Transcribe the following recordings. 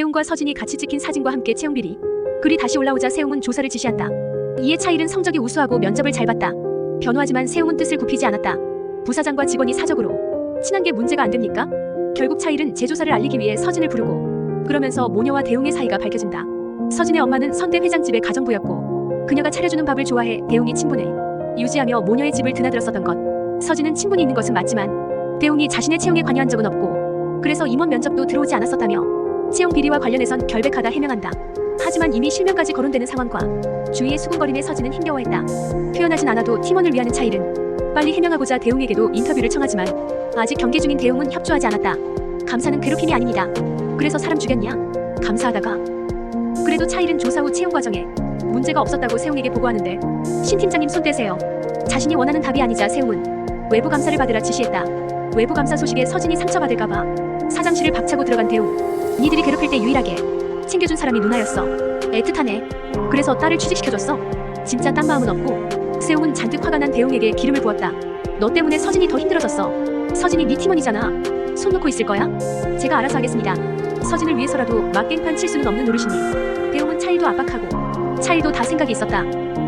대웅과 서진이 같이 찍힌 사진과 함께 채용 비리. 글이 다시 올라오자 세웅은 조사를 지시한다. 이에 차일은 성적이 우수하고 면접을 잘 봤다. 변호하지만 세웅은 뜻을 굽히지 않았다. 부사장과 직원이 사적으로 친한 게 문제가 안 됩니까? 결국 차일은 재조사를 알리기 위해 서진을 부르고 그러면서 모녀와 대웅의 사이가 밝혀진다. 서진의 엄마는 선대 회장 집의 가정부였고 그녀가 차려주는 밥을 좋아해 대웅이 친분을 유지하며 모녀의 집을 드나들었었던 것. 서진은 친분이 있는 것은 맞지만 대웅이 자신의 채용에 관여한 적은 없고 그래서 임원 면접도 들어오지 않았었다며 채용 비리와 관련해선 결백하다 해명한다. 하지만 이미 실명까지 거론되는 상황과 주위의 수군거림에 서진은 힘겨워했다. 표현하진 않아도 팀원을 위하는 차일은 빨리 해명하고자 대웅에게도 인터뷰를 청하지만 아직 경계 중인 대웅은 협조하지 않았다. 감사는 괴롭힘이 아닙니다. 그래서 사람 죽였냐? 감사하다가 그래도 차일은 조사 후 채용 과정에 문제가 없었다고 세웅에게 보고하는데 신 팀장님 손 떼세요. 자신이 원하는 답이 아니자 세웅은 외부 감사를 받으라 지시했다. 외부 감사 소식에 서진이 상처받을까봐 사장실을 박차고 들어간 대웅. 니들이 괴롭힐 때 유일하게 챙겨준 사람이 누나였어. 애틋하네. 그래서 딸을 취직시켜줬어. 진짜 딴 마음은 없고. 세웅은 잔뜩 화가 난 대웅에게 기름을 부었다. 너 때문에 서진이 더 힘들어졌어. 서진이 네 팀원이잖아. 손 놓고 있을 거야? 제가 알아서 하겠습니다. 서진을 위해서라도 막갱판 칠 수는 없는 노릇이니. 대웅은 차일도 압박하고 차일도 다 생각이 있었다.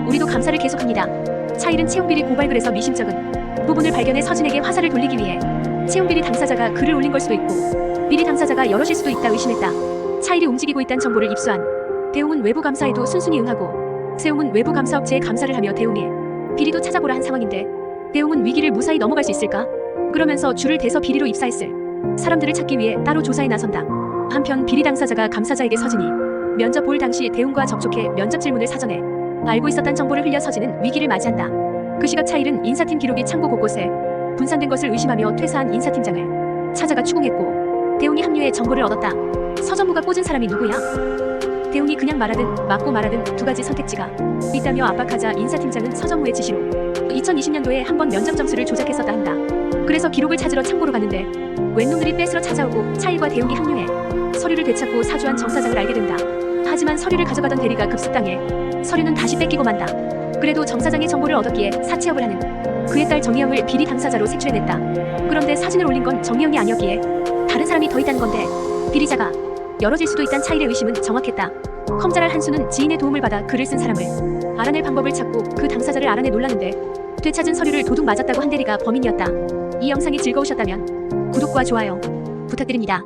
우리도 감사를 계속합니다. 차일은 채용비리 고발글에서 미심쩍은 부분을 발견해 서진에게 화살을 돌리기 위해 채용비리 당사자가 글을 올린 걸 수도 있고 비리 당사자가 여럿일 수도 있다 의심했다. 차일이 움직이고 있다는 정보를 입수한 대웅은 외부 감사에도 순순히 응하고 세웅은 외부 감사 업체에 감사를 하며 대웅에 비리도 찾아보라 한 상황인데 대웅은 위기를 무사히 넘어갈 수 있을까? 그러면서 줄을 대서 비리로 입사했을 사람들을 찾기 위해 따로 조사에 나선다. 한편 비리 당사자가 감사자에게 서진이 면접 볼 당시 대웅과 접촉해 면접 질문을 사전에 알고 있었던 정보를 흘려 서진은 위기를 맞이한다. 그 시각 차일은 인사팀 기록이 창고 곳곳에 분산된 것을 의심하며 퇴사한 인사팀장을 찾아가 추궁했고 대웅이 합류해 정보를 얻었다. 서전무가 꽂은 사람이 누구야? 대웅이 그냥 말하든 맞고 말하든 두 가지 선택지가 있다며 압박하자 인사팀장은 서정무의 지시로 2020년도에 한 번 면접 점수를 조작했었다 한다. 그래서 기록을 찾으러 창고로 갔는데 웬 놈들이 뺏으러 찾아오고 차일과 대웅이 합류해 서류를 되찾고 사주한 정 사장을 알게 된다. 하지만 서류를 가져가던 대리가 급습당해 서류는 다시 뺏기고 만다. 그래도 정 사장의 정보를 얻었기에 사채업을 하는 그의 딸 정희영을 비리 당사자로 색출해냈다. 그런데 사진을 올린 건 정희영이 아니었기에 다른 사람이 더 있다는 건데 비리자가 열어질 수도 있다는 차일의 의심은 정확했다. 컴자랄 한수는 지인의 도움을 받아 글을 쓴 사람을 알아낼 방법을 찾고 그 당사자를 알아내 놀랐는데 되찾은 서류를 도둑 맞았다고 한 대리가 범인이었다. 이 영상이 즐거우셨다면 구독과 좋아요 부탁드립니다.